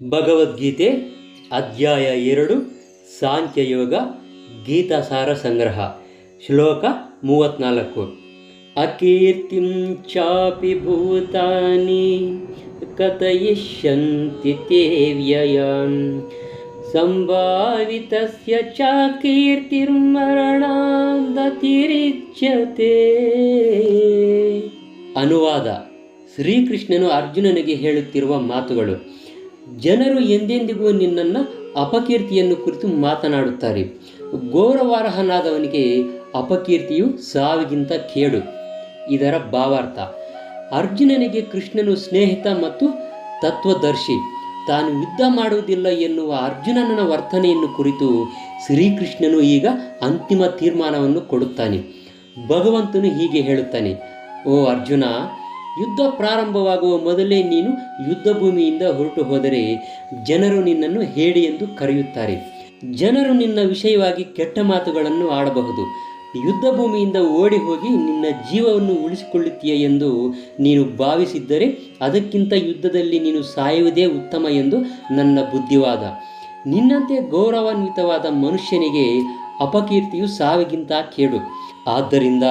ಭಗವದ್ಗೀತೆ ಅಧ್ಯಾಯ ಎರಡು ಸಾಂಖ್ಯಯೋಗ ಗೀತಾಸಾರ ಸಂಗ್ರಹ, ಶ್ಲೋಕ ಮೂವತ್ನಾಲ್ಕು. ಅಕೀರ್ತಿಂ ಚಾಪಿ ಭೂತಾನಿ ಕಥಯಿಷ್ಯಂತಿ ತೇ ವ್ಯಯಾನ್ ಸಂಭಾವಿತಸ್ಯ ಚಾಕೀರ್ತಿರ್ಮರಣಾಂದತಿರಿಚ್ಯತೆ ಕೀರ್ತಿರ್ಮರಣಾಂದತಿರಿಚ್ಯತೆ ಅನುವಾದ, ಶ್ರೀಕೃಷ್ಣನು ಅರ್ಜುನನಿಗೆ ಹೇಳುತ್ತಿರುವ ಮಾತುಗಳು. ಜನರು ಎಂದೆಂದಿಗೂ ನಿನ್ನನ್ನು ಅಪಕೀರ್ತಿಯನ್ನು ಕುರಿತು ಮಾತನಾಡುತ್ತಾರೆ. ಗೌರವಾರ್ಹನಾದವನಿಗೆ ಅಪಕೀರ್ತಿಯು ಸಾವಿಗಿಂತ ಕೇಡು. ಇದರ ಭಾವಾರ್ಥ, ಅರ್ಜುನನಿಗೆ ಕೃಷ್ಣನು ಸ್ನೇಹಿತ ಮತ್ತು ತತ್ವದರ್ಶಿ. ತಾನು ಯುದ್ಧ ಮಾಡುವುದಿಲ್ಲ ಎನ್ನುವ ಅರ್ಜುನನ ವರ್ತನೆಯನ್ನು ಕುರಿತು ಶ್ರೀಕೃಷ್ಣನು ಈಗ ಅಂತಿಮ ತೀರ್ಮಾನವನ್ನು ಕೊಡುತ್ತಾನೆ. ಭಗವಂತನು ಹೀಗೆ ಹೇಳುತ್ತಾನೆ, ಓ ಅರ್ಜುನ ಯುದ್ಧ ಪ್ರಾರಂಭವಾಗುವ ಮೊದಲೇ ನೀನು ಯುದ್ಧ ಭೂಮಿಯಿಂದ ಹೊರಟು ಹೋದರೆ ಜನರು ನಿನ್ನನ್ನು ಹೇಡಿ ಎಂದು ಕರೆಯುತ್ತಾರೆ. ಜನರು ನಿನ್ನ ವಿಷಯವಾಗಿ ಕೆಟ್ಟ ಮಾತುಗಳನ್ನು ಆಡಬಹುದು. ಯುದ್ಧ ಭೂಮಿಯಿಂದ ಓಡಿ ಹೋಗಿ ನಿನ್ನ ಜೀವವನ್ನು ಉಳಿಸಿಕೊಳ್ಳುತ್ತೀಯ ಎಂದು ನೀನು ಭಾವಿಸಿದ್ದರೆ ಅದಕ್ಕಿಂತ ಯುದ್ಧದಲ್ಲಿ ನೀನು ಸಾಯುವುದೇ ಉತ್ತಮ ಎಂದು ನನ್ನ ಬುದ್ಧಿವಾದ. ನಿನ್ನಂತೆ ಗೌರವಾನ್ವಿತವಾದ ಮನುಷ್ಯನಿಗೆ ಅಪಕೀರ್ತಿಯು ಸಾವಿಗಿಂತ ಕೇಡು. ಆದ್ದರಿಂದ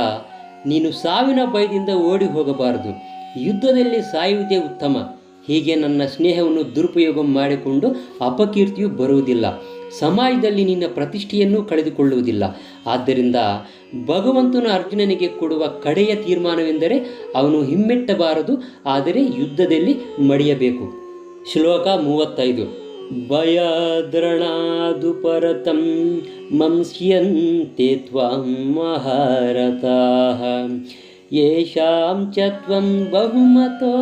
ನೀನು ಸಾವಿನ ಭಯದಿಂದ ಓಡಿ ಹೋಗಬಾರದು. ಯುದ್ಧದಲ್ಲಿ ಸಾಯುವುದೇ ಉತ್ತಮ. ಹೀಗೆ ನನ್ನ ಸ್ನೇಹವನ್ನು ದುರುಪಯೋಗ ಮಾಡಿಕೊಂಡು ಅಪಕೀರ್ತಿಯು ಬರುವುದಿಲ್ಲ. ಸಮಾಜದಲ್ಲಿ ನಿನ್ನ ಪ್ರತಿಷ್ಠೆಯನ್ನು ಕಳೆದುಕೊಳ್ಳುವುದಿಲ್ಲ. ಆದ್ದರಿಂದ ಭಗವಂತನು ಅರ್ಜುನನಿಗೆ ಕೊಡುವ ಕಡೆಯ ತೀರ್ಮಾನವೆಂದರೆ ಅವನು ಹಿಮ್ಮೆಟ್ಟಬಾರದು, ಆದರೆ ಯುದ್ಧದಲ್ಲಿ ಮಡಿಯಬೇಕು. ಶ್ಲೋಕ ಮೂವತ್ತೈದು. ಭಯದ್ರಣಾದು ಪರತಂ ಮಂಸ್ಯಂತೆ ತ್ವಾಂ ಮಹಾರಥಾಃ. ಯೇಷಾಂ ಚ ತ್ವಂ ಬಹುಮತೋ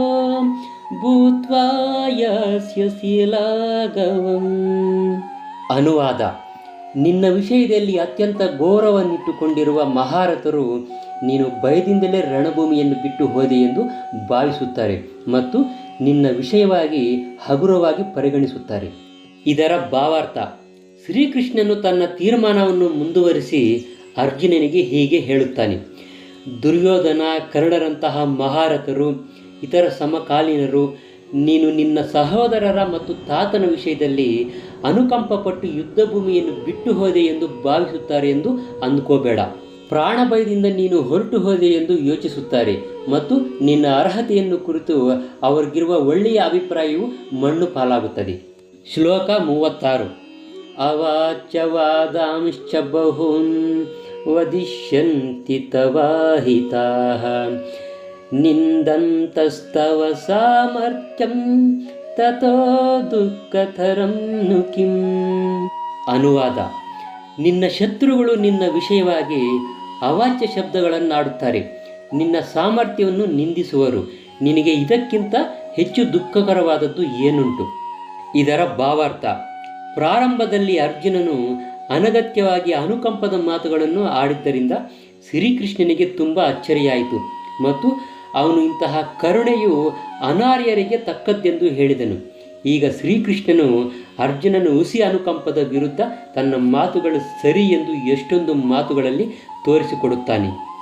ಭೂತ್ವಾ ಯಸ್ಯ ಶೀಲಾಗವಂ ಅನುವಾದ, ನಿನ್ನ ವಿಷಯದಲ್ಲಿ ಅತ್ಯಂತ ಗೌರವನ್ನಿಟ್ಟುಕೊಂಡಿರುವ ಮಹಾರಥರು ನೀನು ಭಯದಿಂದಲೇ ರಣಭೂಮಿಯನ್ನು ಬಿಟ್ಟು ಹೋದೆ ಎಂದು ಭಾವಿಸುತ್ತಾರೆ ಮತ್ತು ನಿನ್ನ ವಿಷಯವಾಗಿ ಹಗುರವಾಗಿ ಪರಿಗಣಿಸುತ್ತಾರೆ. ಇದರ ಭಾವಾರ್ಥ. ಶ್ರೀಕೃಷ್ಣನು ತನ್ನ ತೀರ್ಮಾನವನ್ನು ಮುಂದುವರಿಸಿ ಅರ್ಜುನನಿಗೆ ಹೀಗೆ ಹೇಳುತ್ತಾನೆ. ದುರ್ಯೋಧನ ಕರ್ಣರಂತಹ ಮಹಾರಥರು, ಇತರ ಸಮಕಾಲೀನರು, ನೀನು ನಿನ್ನ ಸಹೋದರರ ಮತ್ತು ತಾತನ ವಿಷಯದಲ್ಲಿ ಅನುಕಂಪಪಟ್ಟು ಯುದ್ಧ ಭೂಮಿಯನ್ನು ಬಿಟ್ಟು ಹೋದೆ ಎಂದು ಭಾವಿಸುತ್ತಾರೆ ಎಂದು ಅಂದ್ಕೋಬೇಡ. ಪ್ರಾಣ ಭಯದಿಂದ ನೀನು ಹೊರಟು ಹೋದೆ ಎಂದು ಯೋಚಿಸುತ್ತಾರೆ ಮತ್ತು ನಿನ್ನ ಅರ್ಹತೆಯನ್ನು ಕುರಿತು ಅವರಿಗಿರುವ ಒಳ್ಳೆಯ ಅಭಿಪ್ರಾಯವು ಮಣ್ಣು ಪಾಲಾಗುತ್ತದೆ. ಶ್ಲೋಕ ಮೂವತ್ತಾರು. ಅವಾಚ್ಯವಾದಾಂಶ್ಚ ಬಹೂನ್ ವದಿಷ್ಯಂತಿ ತವಾಹಿತಾ ನಿಂದಂತಸ್ತವ ಸಾಮರ್ಥ್ಯಂ ತಥೋ ದುಃಖತರಂ ನು ಕಿಂ. ಅನುವಾದ. ನಿನ್ನ ಶತ್ರುಗಳು ನಿನ್ನ ವಿಷಯವಾಗಿ ಅವಾಚ್ಯ ಶಬ್ದಗಳನ್ನಾಡುತ್ತಾರೆ. ನಿನ್ನ ಸಾಮರ್ಥ್ಯವನ್ನು ನಿಂದಿಸುವರು. ನಿನಗೆ ಇದಕ್ಕಿಂತ ಹೆಚ್ಚು ದುಃಖಕರವಾದದ್ದು ಏನುಂಟು? ಇದರ ಭಾವಾರ್ಥ. ಪ್ರಾರಂಭದಲ್ಲಿ ಅರ್ಜುನನು ಅನಗತ್ಯವಾಗಿ ಅನುಕಂಪದ ಮಾತುಗಳನ್ನು ಆಡಿದ್ದರಿಂದ ಶ್ರೀಕೃಷ್ಣನಿಗೆ ತುಂಬ ಅಚ್ಚರಿಯಾಯಿತು ಮತ್ತು ಅವನು ಇಂತಹ ಕರುಣೆಯು ಅನಾರ್ಯರಿಗೆ ತಕ್ಕದ್ದೆಂದು ಹೇಳಿದನು. ಈಗ ಶ್ರೀಕೃಷ್ಣನು ಅರ್ಜುನನು ಹುಸಿ ಅನುಕಂಪದ ವಿರುದ್ಧ ತನ್ನ ಮಾತುಗಳು ಸರಿ ಎಂದು ಎಷ್ಟೊಂದು ಮಾತುಗಳಲ್ಲಿ ತೋರಿಸಿಕೊಡುತ್ತಾನೆ.